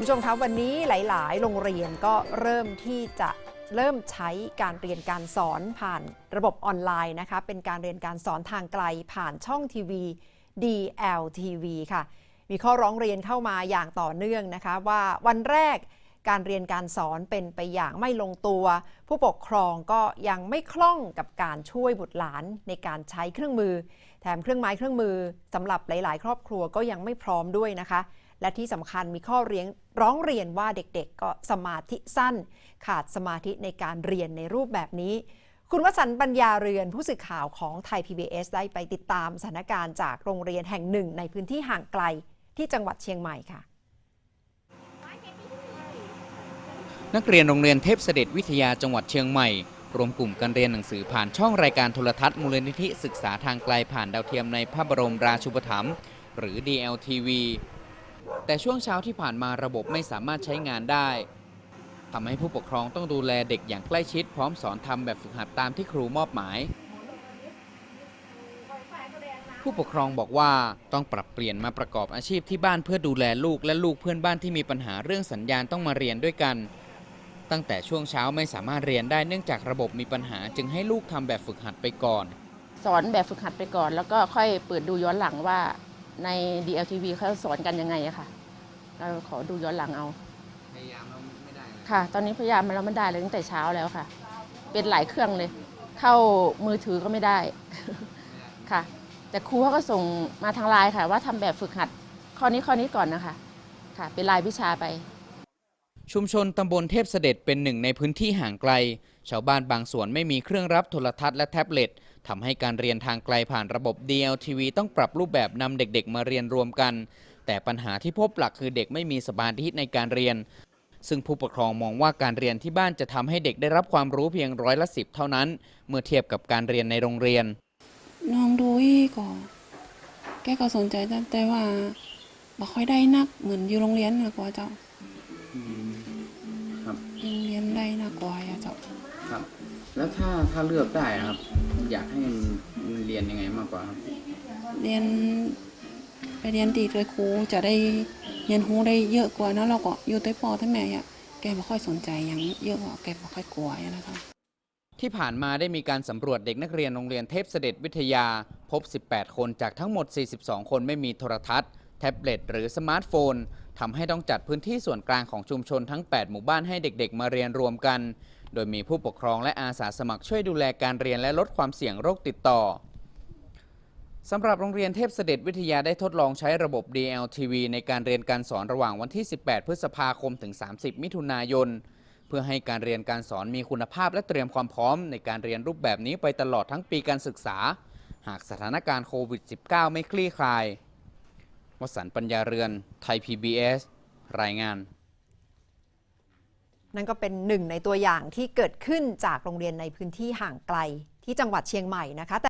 คุณผู้ชมครับวันนี้หลาย ๆ โรงเรียนก็เริ่มที่จะเริ่มใช้การเรียนการสอนผ่านระบบออนไลน์นะคะ เป็นการเรียนการสอนทางไกลผ่านช่องทีวี DLTV ค่ะ มีข้อร้องเรียนเข้ามาอย่างต่อเนื่องนะคะ ว่าวันแรกการเรียนการสอนเป็นไปอย่างไม่ลงตัว ผู้ปกครองก็ยังไม่คล่องกับการช่วยบุตรหลานในการใช้เครื่องมือ แถมเครื่องไม้เครื่องมือสำหรับหลาย ๆ ครอบครัวก็ยังไม่พร้อมด้วยนะคะ และที่สำคัญมีข้อเรียนร้องเรียนว่าเด็กๆ ก็สมาธิสั้น ขาดสมาธิในการเรียนในรูปแบบนี้ คุณวสันต์ปัญญาเรือนผู้สื่อข่าวของไทย PBS ได้ไปติดตามสถานการณ์จากโรงเรียนแห่งหนึ่งในพื้นที่ห่างไกลที่จังหวัดเชียงใหม่ค่ะนักเรียนโรงเรียนเทพเสด็จวิทยาจังหวัดเชียงใหม่ รวมกลุ่มการเรียนหนังสือผ่านช่องรายการโทรทัศน์มูลนิธิศึกษาทางไกลผ่านดาวเทียมในพระบรมราชูปถัมภ์หรือ DLTV แต่ช่วงเช้าที่ผ่านมาระบบไม่สามารถใช้งานได้ทำให้ผู้ปกครองต้องดูแลเด็กอย่างใกล้ชิด พร้อมสอนทำแบบฝึกหัดตามที่ครูมอบหมาย ผู้ปกครองบอกว่าต้องปรับเปลี่ยนมาประกอบอาชีพที่บ้านเพื่อดูแลลูกและลูกเพื่อนบ้านที่มีปัญหาเรื่องสัญญาณต้องมาเรียนด้วยกัน ตั้งแต่ช่วงเช้าไม่สามารถเรียนได้เนื่องจากระบบมีปัญหาจึงให้ลูกทำแบบฝึกหัดไปก่อน สอนแบบฝึกหัดไปก่อน แล้วก็ค่อยเปิดดูย้อนหลังว่าใน DLTV เขาสอนกันยังไงอะค่ะ เราขอดูย้อนหลังเอา พยายามแล้วไม่ได้ค่ะ ตอนนี้พยายามเราไม่ได้เลยตั้งแต่เช้าแล้วค่ะ เป็นหลายเครื่องเลย เข้ามือถือก็ไม่ได้ ค่ะ แต่ครูเขาก็ส่งมาทางไลน์ค่ะ ว่าทำแบบฝึกหัด ข้อนี้ข้อนี้ก่อนนะคะ ค่ะ เป็นรายวิชาไป ชุมชนตำบลเทพเสด็จเป็นหนึ่งในพื้นที่ห่างไกล ชาวบ้านบางส่วนไม่มีเครื่องรับโทรทัศน์และแท็บเล็ตทำให้การเรียนทางไกลผ่านระบบ DLTV ต้องปรับรูปแบบนำเด็กๆ มาเรียนรวมกัน แต่ปัญหาที่พบหลักคือเด็กไม่มีสมาธิในการเรียน ซึ่งผู้ปกครองมองว่าการเรียนที่บ้านจะทำให้เด็กได้รับความรู้เพียงร้อยละสิบเท่านั้น เมื่อเทียบกับการเรียนในโรงเรียนน้องดูอีก็แกก็สนใจแต่แต่ว่าบ่ค่อยได้นักเหมือนอยู่โรงเรียนนะกว่าเจ้าครับโรงเรียนได้นักกว่าอะเจ้าครับ แล้วถ้าถ้าเลือกได้นะครับ อยากให้มันเรียนยังไงมากกว่าครับ เรียน ไปเรียนตีโดยครูจะได้เรียนรู้ได้เยอะกว่านะเราก็อยู่ใต้ปอใต้แม่อะแกบ่ค่อยสนใจอย่างเยอะอะแกบ่ค่อยกลัวอะนะคะที่ผ่านมาได้มีการสำรวจเด็กนักเรียนโรงเรียนเทพเสด็จวิทยา พบ 18 คนจากทั้งหมด 42 คนไม่มีโทรทัศน์ แท็บเล็ตหรือสมาร์ทโฟนทำให้ต้องจัดพื้นที่ส่วนกลางของชุมชนทั้ง 8 หมู่บ้านให้เด็กๆ มาเรียนรวมกัน โดยมีผู้ปกครองและอาสาสมัครช่วยดูแลการเรียนและลดความเสี่ยงโรคติดต่อ สำหรับโรงเรียนเทพเสด็จวิทยาได้ทดลองใช้ระบบ DLTV ในการเรียนการสอนระหว่างวันที่ 18 พฤษภาคมถึง 30 มิถุนายน เพื่อให้การเรียนการสอนมีคุณภาพและเตรียมความพร้อมในการเรียนรูปแบบนี้ไปตลอดทั้งปีการศึกษา หากสถานการณ์โควิด -19 ไม่คลี่คลาย วสันต์ปัญญาเรือน ไทย PBS รายงานนั่นก็เป็นหนึ่งในตัวอย่างที่เกิดขึ้นจากโรงเรียนในพื้นที่ห่างไกลที่จังหวัดเชียงใหม่นะคะ